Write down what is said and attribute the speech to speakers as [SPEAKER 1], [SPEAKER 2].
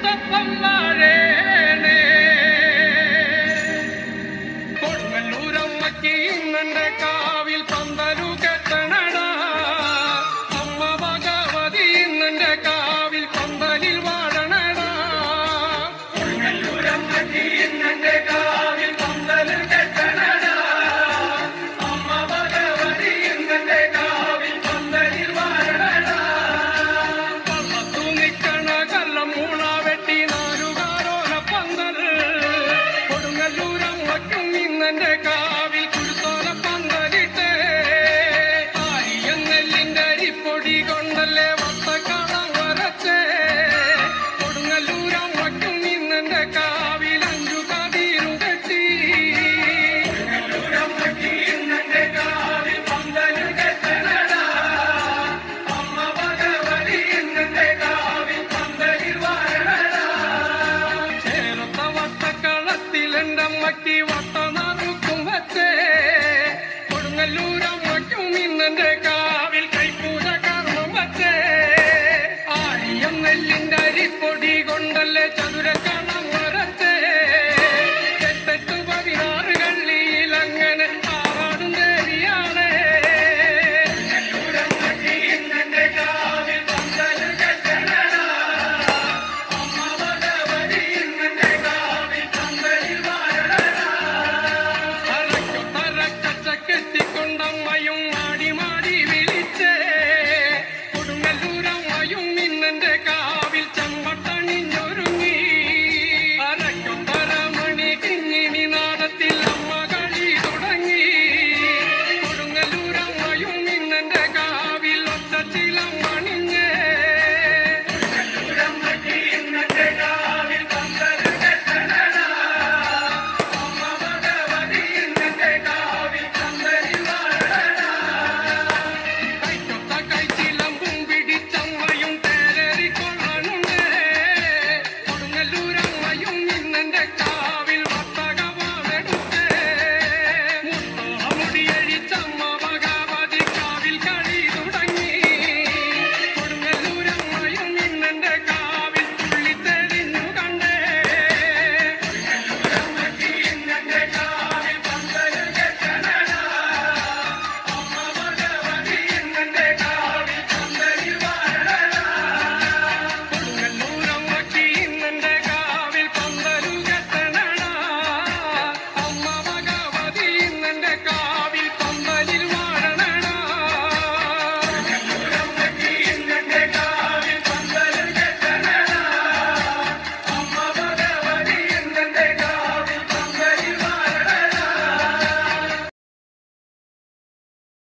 [SPEAKER 1] മുത്തപ്പം വാഴേണേ ഇന്നെന്റെ കാവിൽ പന്തലു വയ്ക്കും